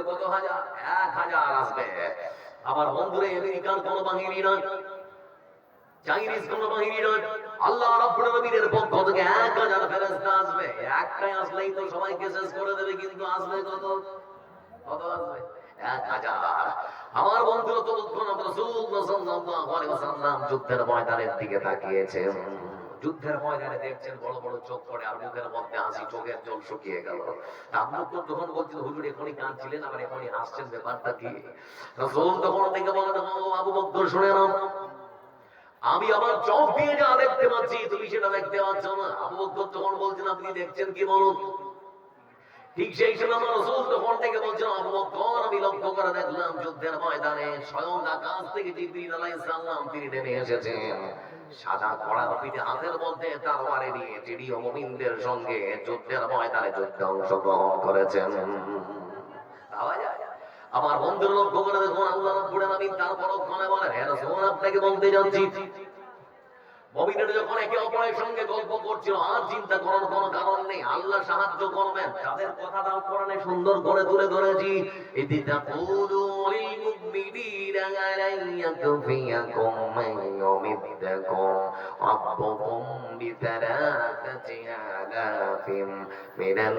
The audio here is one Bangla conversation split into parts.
বলে কত হাজার? এক হাজার আসবে। আমার বন্ধুরে আমেরিকার কোন বাহিনী নয়, চাইনিজ কোন বাহিনী নয়, আল্লাহ রাব্বুল আলামিনের পক্ষ থেকে এক হাজার ফেরেশতা আসবে। একটাই আসলেই তো সবাইকে শেষ করে দেবে, কিন্তু আসবে কত? কত আসবে? আমার বন্ধুরা ততক্ষণ আমরা রাসূলুল্লাহ সাল্লাল্লাহু আলাইহি ওয়াসাল্লাম যুদ্ধের ময়দানের দিকে তাকিয়েছে যুদ্ধের ময়দানে দেখছেন বড় বড় চোখ পড়ে, আর মুখের মধ্যে হাসি, চোখের জল শুকিয়ে গেল। আমরা তো তখন বলছি, হুজুর, এখনই কাঁদছিলেন, আবার এখনই হাসছেন, ব্যাপারটা কি? রসুল তখন থেকে বলেন আবু বকর, শুনে নাও। আমি আমার চোখ দিয়ে যা দেখতে পাচ্ছি, তুমি সেটা দেখতে পাচ্ছ না। আবু বকর তখন বলছেন, আপনি দেখছেন কি বলুন? ঠিক সেই সময় আমার রাসূল তখন থেকে বলছেন বকর আমি লক্ষ্য করে দেখলাম যুদ্ধের ময়দানে স্বয়ং আকাশ থেকে জিবরিল আলাইহিস সালাম তিনি নেমে এসেছেন। সাদা কড়ার পিঠে হাতের মধ্যে তরবারি নিয়ে চিড়ি ও মুমিনদের সঙ্গে যুদ্ধের ময়দানে যুদ্ধে অংশগ্রহণ করেছেন। আমার বন্ধুর লক্ষ্য করে দেখুন, আল্লাহ রাব্বুল আলামিন তার পরক্ষণে বলেন, হে রাসূল, আপনাকে বলতে যাচ্ছি মুমিনেরা যখন একে অপরের সঙ্গে গল্প করছিল, আর চিন্তা করার কোনো কারণ নেই, আল্লাহ সাহায্য করবেন। তাদের কথাটাও কোরআনে সুন্দর করে তুলে ধরেছি ইদি তাকুলু লিল মুমিনিনা আলান মান ইউমিদ্দাকুম রাব্বুকুম বিতালাতাতি আলাফিম মিনাল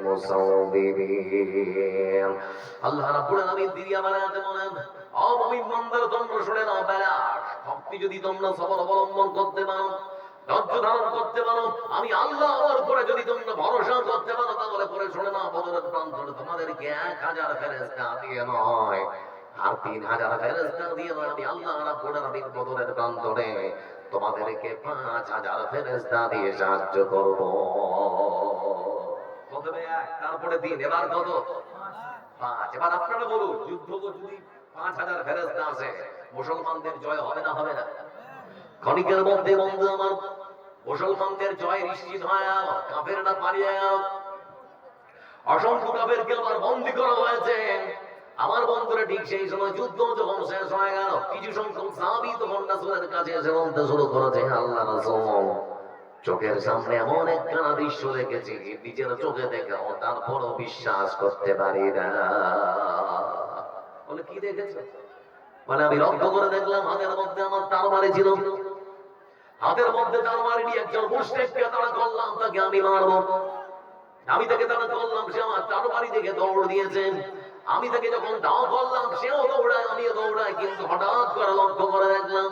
مصوبين আল্লাহ রাব্বুল আলামিন দিরিয়া বানাতে বলেন ও মুমিন বান্দারা তোমরা শুনে নাও বেলা শক্তি যদি তোমরা সবর অবলম্বন করতে পারো ধৈর্য ধারণ করতে পারো আমি আল্লাহ আমার উপরে যদি তোমরা ভরসা করতে পারো তাহলে পরে শুনে নাও বদরের প্রান্তরে তোমাদেরকে এক হাজার ফেরেশতা দিয়ে নয় আর তিন হাজার ফেরেশতা দিয়ে নয় আমি আল্লাহ রাব্বুল আলামিন বদরের প্রান্তরে তোমাদেরকে পাঁচ হাজার ফেরেশতা দিয়ে সাহায্য করব প্রথমে এক, তারপরে তিন, এবার কত? পাঁচ। এবার আপনারা বলুন, যুদ্ধ যদি পাঁচ হাজার ফেরেস্তা আছে মুসলমানদের জয় হবে না হবে না? মধ্যে বন্ধু আমার, মুসলমানদের জয় নিশ্চিত হয় কাফের না পালিয়ে অসংখ্য আবার বন্দি করা হয়েছে। আমার বন্ধুরা ঠিক সেই সময় যুদ্ধ যখন শেষ হয়ে গেল, কিছু সংখ্যক সাহাবী তখন কাছে এসে বলতে শুরু করেছে আল্লাহ চোখের সামনে এমন একখানা দৃশ্য দেখেছি, নিজের চোখে দেখে তারপরও বিশ্বাস করতে পারি না। বলে, কি দেখেছ? মানে আমি লক্ষ্য করে দেখলাম হাতের মধ্যে আমার তারবারি ছিল। হাতের মধ্যে তারবারি নিয়ে একজন মুশরিককে তারা করলাম তাকে আমি মারবো। আমি তাকে তারা করলাম সে আমার তারবারি দেখে দৌড় দিয়েছেন আমি তাকে যখন দাও করলাম, সেও দৌড়ায়, আমিও দৌড়াই, কিন্তু হঠাৎ করে লক্ষ্য করে দেখলাম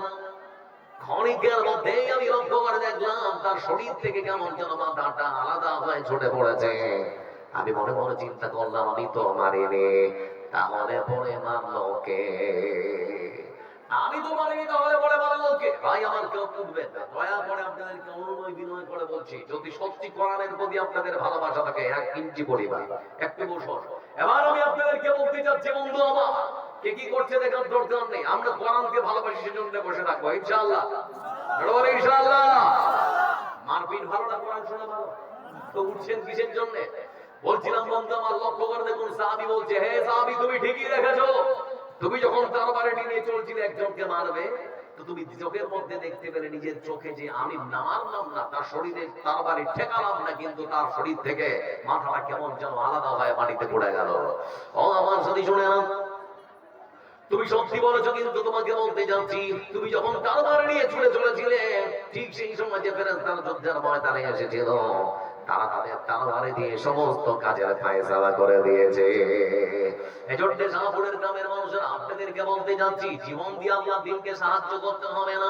ক্ষণিকের মধ্যেই আমি লক্ষ্য করে দেখলাম, তার শরীর থেকে কেমন যেন মাথাটা আলাদা হয়ে ছুটে পড়েছে। আমি মনে মনে চিন্তা করলাম, আমি তো মারিনি তাহলে পরে মারলো কে? আমি তো মারিনি তাহলে পরে মারলো কে? ভাই, আমার কেউ বুঝবেন না। দয়া করে আপনাদেরকে অনুনয় বিনয় করে বলছি, যদি সত্যি কোরআনের প্রতি আপনাদের ভালোবাসা থাকে, এক ইঞ্চি পরিমাণ। একটু বসুন। এবার আমি আপনাদেরকে বলতে চাচ্ছি, বন্ধু আমার কে কি করছে দেখার দরকার নেই। আমরা কোরআনকে ভালোবাসি, সেজন্য বসে থাকব। ইনশাআল্লাহ। বলে মারপিট ভালো না কোরআন শোনা ভালো? তো উঠছেন কিসের জন্য? বলছিলাম, বন্ধু, আমার লক্ষ্য করে দেখুন, সাহাবি বলছে, হে সাহাবি, তুমি ঠিকই তুমি যখন নিয়ে চলছিলে, একজনকে মারবে। তো তুমি চোখের মধ্যে দেখতে পেলে, নিজের চোখে যে আমি না মারলাম না, তার শরীরে তারবারে ঠেকালাম না, কিন্তু তার শরীর থেকে মাথাটা কেমন যেন আলাদা হয়ে মাটিতে পড়ে গেল। ও আমার সাথে শুনে তুমি সত্যি বলেছ কিন্তু তোমাকে বলতে যাচ্ছি, তুমি যখন কারবার নিয়ে ছুটে চলেছিলে, ঠিক সেই সময় যে ফেরেস্তার যোদ্ধার ময়দানে এসেছিল, তারা তাদের তারবারে দিয়ে সমস্ত কাজের ফায়সালা করে দিয়েছে। এজন্য শাহপুরের গ্রামের মানুষের আপনাদেরকে বলতে যাচ্ছি, জীবন দিয়ে আল্লাহ দিনকে সাহায্য করতে হবে না।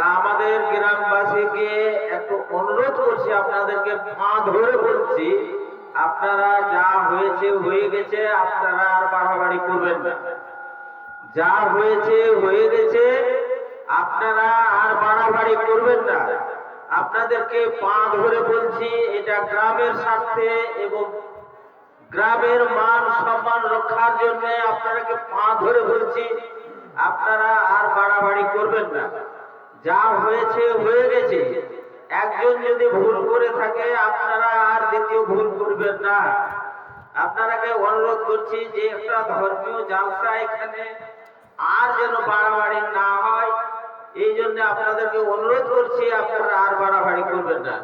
আমাদের গ্রামবাসীকে একটু অনুরোধ করছি, আপনাদেরকে পা ধরে বলছি, আপনারা যা হয়েছে হয়ে গেছে, আপনারা আর বাড়াবাড়ি করবেন না। যা হয়েছে হয়ে গেছে, আপনারা আর বাড়াবাড়ি করবেন না। আপনাদেরকে পা ধরে বলছি, এটা গ্রামের স্বার্থে এবং গ্রামের মান সম্মান রক্ষার জন্য আপনারাকে পা ধরে বলছি, আপনারা আর বাড়াবাড়ি করবেন না। যা হয়েছে, হয়ে গেছে। একজন যদি ভুল করে থাকে, আপনারা আর দ্বিতীয় ভুল করবেন না। আপনারাকে অনুরোধ করছি যে একটা ধর্মীয় জালসা এখানে আর যেন বাড়াবাড়ি না হয়, এই জন্য আপনাদেরকে অনুরোধ করছি, আপনারা আর বাড়াবাড়ি করবেন না।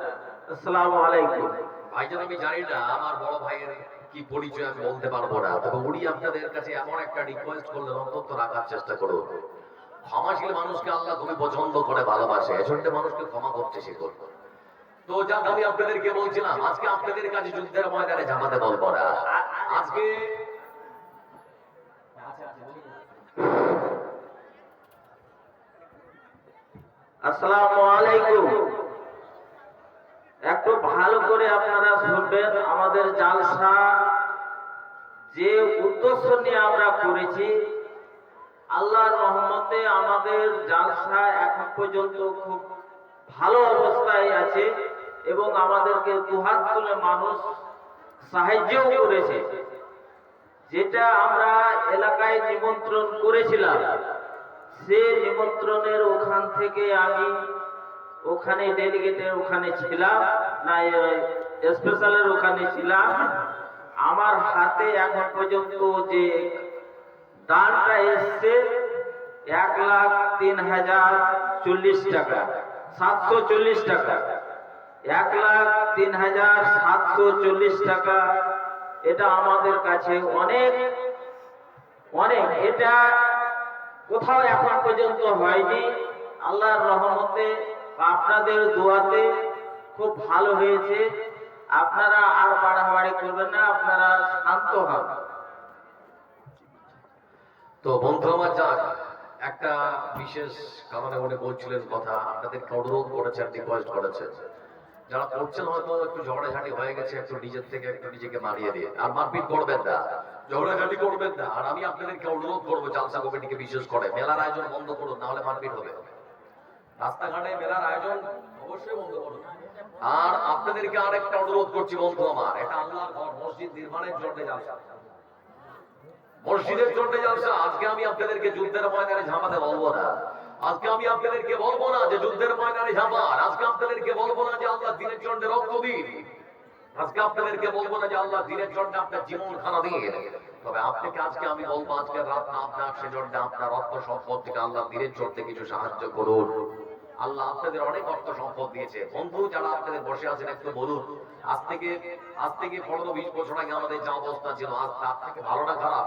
আসসালামু আলাইকুম। ভাইজান, আমি জানি না, আমার বড় ভাইয়ের কি পরিচয় আমি বলতে পারব না। তবে উনি আপনাদের কাছে এমন একটা রিকোয়েস্ট করলেন, অন্তত রাখার চেষ্টা করুন। ক্ষমাশীল মানুষকে আল্লাহ খুবই পছন্দ করে, ভালোবাসে। এজন্য মানুষকে ক্ষমা করতে শিখুন তো যাক, আমি আপনাদেরকে বলছিলাম, আজকে আপনাদের কাছে যুদ্ধের ময়দানে জামাতে বলব না আজকে আসসালামু আলাইকুম। একটু ভালো করে আপনারা শুনবেন, আমাদের জালসা যে উদ্দেশ্য নিয়ে আমরা করেছি আল্লাহর রহমতে আমাদের জালসা এখন পর্যন্ত খুব ভালো অবস্থায় আছে এবং আমাদেরকে দুহাত তুলে মানুষ সাহায্যও করেছে। যেটা আমরা এলাকায় নিমন্ত্রণ করেছিলাম, সে নিমন্ত্রণের ওখান থেকে আমি ওখানে ডেলিগেটের ওখানে ছিলাম, না স্পেশালের ওখানে ছিলাম। আমার হাতে এখন পর্যন্ত যে দানটা এসছে এক লাখ তিন হাজার চল্লিশ টাকা, সাতশো চল্লিশ টাকা। এক লাখ তিন হাজার সাতশো চল্লিশ টাকা, এটা আমাদের কাছে অনেক অনেক। এটা কোথাও এখন পর্যন্ত হয়নি। আল্লাহর রহমতে আপনাদের দোয়াতে খুব ভালো হয়েছে। আপনারা আর বাড়াবাড়ি করবেন না, আপনারা শান্ত হন। তো বন্ধু আমার যাক, একটা বিশেষ কারণে উনি বলছিলেন কথা আপনাদেরকে অনুরোধ করেছেন রিকোয়েস্ট করেছেন। যারা করছেন হয়তো একটু ঝগড়াঝাটি হয়ে গেছে, একটু নিজের থেকে, একটু নিজেকে মারিয়ে দিয়ে। আর মারপিট করবেন না, ঝগড়াঝাটি করবেন না। আর আমি আপনাদেরকে অনুরোধ করব, জালসা কমিটিকে বিশেষ করে, মেলার আয়োজন বন্ধ করুন নাহলে মারপিট হবে। রাস্তাঘাটে মেলার আয়োজন অবশ্যই বন্ধ করুন। আর আপনাদেরকে আরেকটা অনুরোধ করছি বন্ধু আমার, এটা আল্লাহ ঘর, মসজিদ নির্মাণের জন্য জালসা। মসজিদের জন্য জালসা আজকে আমি আপনাদেরকে যুদ্ধের ময়দানে ঝাঁপাতে বলব না। আজকে আমি আপনাদেরকে বলব না যে যুদ্ধের ময়দানে ঝাঁপান। আজকে আপনাদেরকে বলব না যে আল্লাহ দিনের জন্য রক্ত দিন। আজকে আপনাদেরকে বলব না যে আল্লাহ দিনের জন্য আপনার জীবন খানা দিন। তবে আপনাকে আজকে আমি বলব, আজকের রাত না আপনার, সেজন্য আপনার অর্থ সম্পদ থেকে আল্লাহ দিনের জন্য কিছু সাহায্য করুন। আল্লাহ আপনাদের অনেক অর্থ সম্পদ দিয়েছে। বন্ধু যারা আপনাদের বসে আছেন, একটু বলুন, আজ থেকে আজ থেকে পনেরো বিশ বছর আগে আমাদের যা অবস্থা ছিল, আজ তার থেকে ভালো না খারাপ?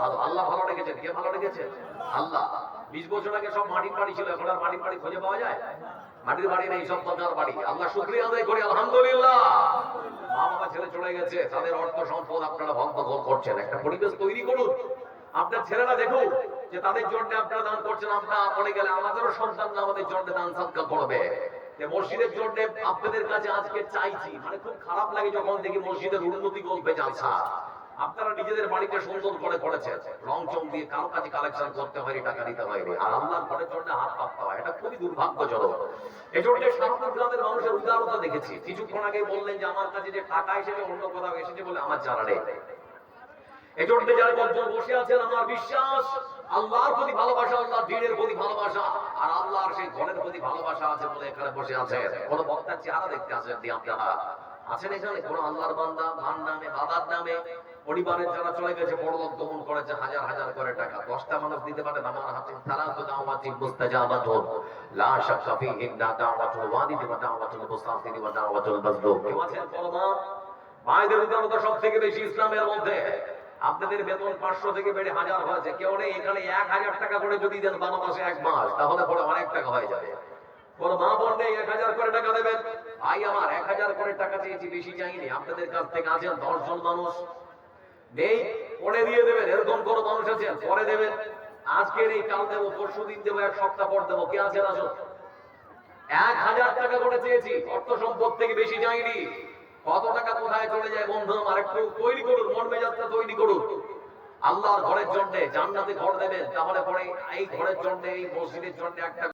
ভালো আল্লাহ ভালো রেখেছেন কে ভালো রেখেছে আল্লাহ। বিশ বছর আগে সব মাটির বাড়ি ছিল, এখন আর মাটির বাড়ি খুঁজে পাওয়া যায়? মাটির বাড়ি নেই, সব পাকার বাড়ি। আল্লাহ শুক্রিয়া আদায় করি, আলহামদুলিল্লাহ। মা বাবা ছেলে চলে গেছে, তাদের অর্থ সম্পদ আপনারা ভক্ত করছেন। একটা পরিবেশ তৈরি করুন। আপনার ছেলেরা দেখুন যে তাদের জন্য আপনারা দান করছেন আমরা বলে গেলে আমাদেরও সন্তানরা আমাদের জন্য দান সৎকার করবে। মসজিদের জন্য আপনাদের কাছে আজকে চাইছি মানে খুব খারাপ লাগে যখন দেখি মসজিদের উন্নতি গল্পে যাচ্ছা আপনারা নিজেদের বাড়িতে সুন্দর করে করেছেন। রং চং দিয়ে কারও কাছে কালেকশন করতে হয়নি টাকা দিতে হয়নি আর আল্লাহর ঘরের জন্য হাত পাততে হয়। এটা খুবই দুর্ভাগ্যজনক। এজন্য সারাপুর গ্রামের মানুষের উদারতা দেখেছি। কিছুক্ষণ আগে বললেন যে, আমার কাছে যে টাকা এসেছে, অন্য কোথাও এসেছে বলে আমার জানা নেই। এজন্য যারা বসে আছেন, আমার বিশ্বাস, আল্লাহর প্রতি ভালোবাসা দিনের প্রতি ভালোবাসা, আর আল্লাহর সেই ঘরের প্রতি ভালোবাসা আছে বলে এখানে বসে আছে কোন বক্তার চেহারা দেখতে আছেন দি আপনারা। আছেন এখানে কোন আল্লাহর বান্দা? ভান নামে? বাবার নামে? পরিবারের যারা চলে গেছে পরলোক গমন করেছে, হাজার হাজার করে টাকা। দশটা মানুষ দিতে পারেন আমার হাতে তারা তো দাওয়াতি মুস্তাজাবাত লা শাক্কা ফীহি লা দাওয়াতুল ওয়ালিদি ওয়া দাওয়াতুল মুস্তাফিরি ওয়া দাওয়াতুল মাজলুম কেউ আছেন পরমা মায়েদের উদারতা সব থেকে বেশি ইসলামের মধ্যে। আপনাদের বেতন পাঁচশো থেকে বেড়ে হাজার হয়েছে। কেউ নেই, এখানে এক হাজার টাকা করে যদি দেন বারো মাসে এক মাস, তাহলে পরে অনেক টাকা হয়ে যাবে। কোন মা বোন নেই, এক হাজার করে টাকা দেবেন। ভাই আমার, এক হাজার করে টাকা চেয়েছি, বেশি চাইনি। আপনাদের কাছ থেকে আছেন দশজন মানুষ। নেই, পরে দিয়ে দেবেন, এরকম কোন মানুষ আছেন পরে দেবেন। আজকের এই, কাল দেবো, পরশু দিন দেবো, এক সপ্তাহ পর দেবো, কে আছেন আসুন। এক হাজার টাকা করে চেয়েছি, অর্থ সম্পদ থেকে বেশি যায়নি। কত টাকা কোথায় চলে যায় বন্ধু আমার একটু তৈরি করুন, মন মেজাজটা তৈরি করুন। আল্লাহর ঘরের জন্য জান্নাতে ঘর দেবেন, তাহলে পরে এই ঘরের জন্য, এই মসজিদের জন্য একটা